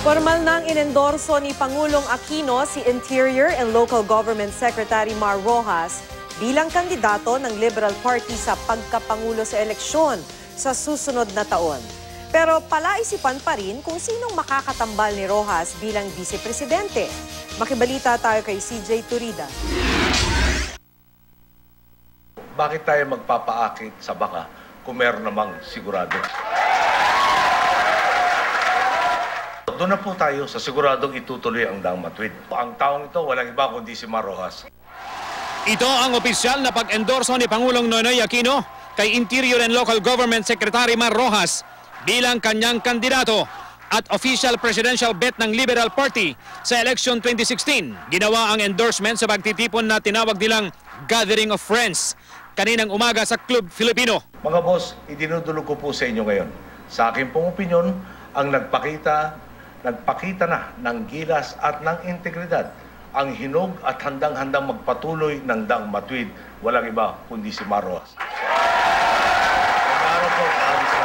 Formal nang inendorso ni Pangulong Aquino si Interior and Local Government Secretary Mar Rojas bilang kandidato ng Liberal Party sa pagkapangulo sa eleksyon sa susunod na taon. Pero palaisipan pa rin kung sinong makakatambal ni Rojas bilang vice-presidente. Makibalita tayo kay CJ Turida. Bakit tayo magpapaakit sa baka kung meron namang sigurado? Doon na po tayo sa siguradong itutuloy ang daang matwid. Ang taong ito, walang iba kundi si Mar Rojas. Ito ang opisyal na pag-endorso ni Pangulong Noynoy Aquino kay Interior and Local Government Secretary Mar Rojas bilang kanyang kandidato at official presidential bet ng Liberal Party sa election 2016. Ginawa ang endorsement sa pagtitipon na tinawag nilang Gathering of Friends kaninang umaga sa Club Filipino. Mga boss, idinudulog ko po sa inyo ngayon. Sa akin pong opinyon, ang nagpakita, nagpakita na ng gilas at ng integridad ang hinog at handang-handang magpatuloy ng daang matwid. Walang iba kundi si Mar Rojas. Magandang araw po, Aris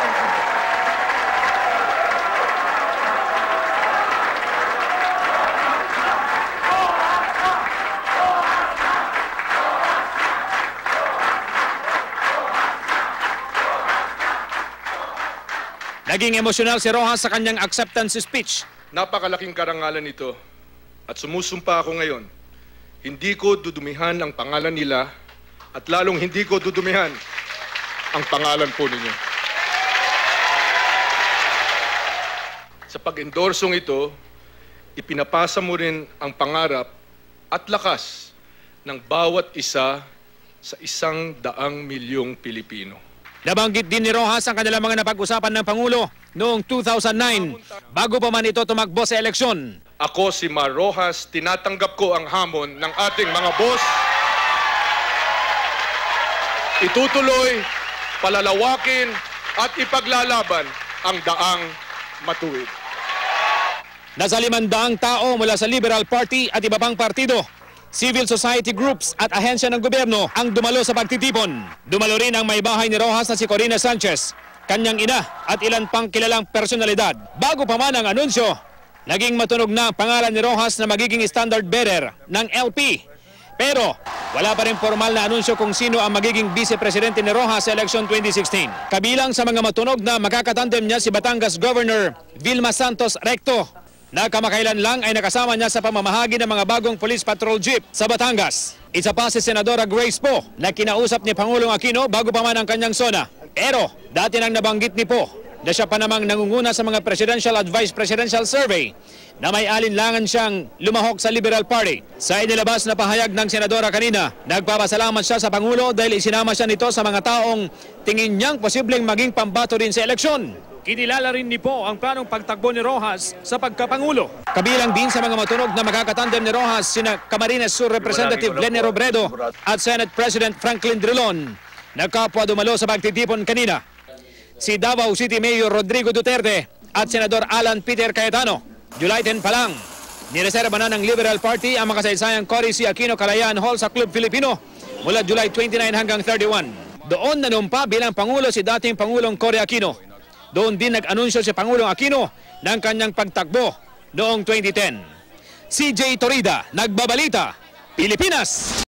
Naging emosyonal si Rojas sa kanyang acceptance speech. Napakalaking karangalan ito at sumusumpa ako ngayon. Hindi ko dudumihan ang pangalan nila at lalong hindi ko dudumihan ang pangalan po ninyo. Sa pag-endorsong ito, ipinapasa mo rin ang pangarap at lakas ng bawat isa sa isang daang milyong Pilipino. Nabanggit din ni Rojas ang kanilang mga napag-usapan ng Pangulo noong 2009 bago pa man ito tumakbo sa eleksyon. Ako si Mar Rojas, tinatanggap ko ang hamon ng ating mga boss. Itutuloy, palalawakin at ipaglalaban ang daang matuwid. Nasa limandaang tao mula sa Liberal Party at iba pang partido, civil society groups at ahensya ng gobyerno ang dumalo sa pagtitipon. Dumalo rin ang may bahay ni Rojas na si Corina Sanchez, kanyang ina at ilan pang kilalang personalidad. Bago pa man ang anunsyo, naging matunog na ang pangalan ni Rojas na magiging standard bearer ng LP. Pero wala pa rin formal na anunsyo kung sino ang magiging vice-presidente ni Rojas sa election 2016. Kabilang sa mga matunog na makakatandem niya si Batangas Governor Vilma Santos Recto na kamakailan lang ay nakasama niya sa pamamahagi ng mga bagong police patrol jeep sa Batangas. Isa pa si Senadora Grace Po na kinausap ni Pangulong Aquino bago pa man ang kanyang sona. Pero dati nang nabanggit ni Po na siya pa namang nangunguna sa mga presidential at vice presidential survey na may alinlangan siyang lumahok sa Liberal Party. Sa inilabas na pahayag ng senadora kanina, nagpapasalamat siya sa Pangulo dahil isinama siya nito sa mga taong tingin niyang posibleng maging pambato rin sa eleksyon. Kinilala rin ni Po ang planong pagtakbo ni Rojas sa pagkapangulo. Kabilang din sa mga matunog na makakatandem ni Rojas sina Camarines Sur Representative Lenny Robredo at Senate President Franklin Drilon na kapwa dumalo sa pagtitipon kanina. Si Davao City Mayor Rodrigo Duterte at Senador Alan Peter Cayetano. July 10 pa lang, nireserba na ng Liberal Party ang makasaysayang Cory C. Aquino Kalayaan Hall sa Club Filipino mula July 29 hanggang 31. Doon nanumpa bilang Pangulo si dating Pangulong Cory Aquino. Doon din nag-anunsyo si Pangulong Aquino ng kanyang pagtakbo noong 2010. CJ Torida, Nagbabalita, Pilipinas!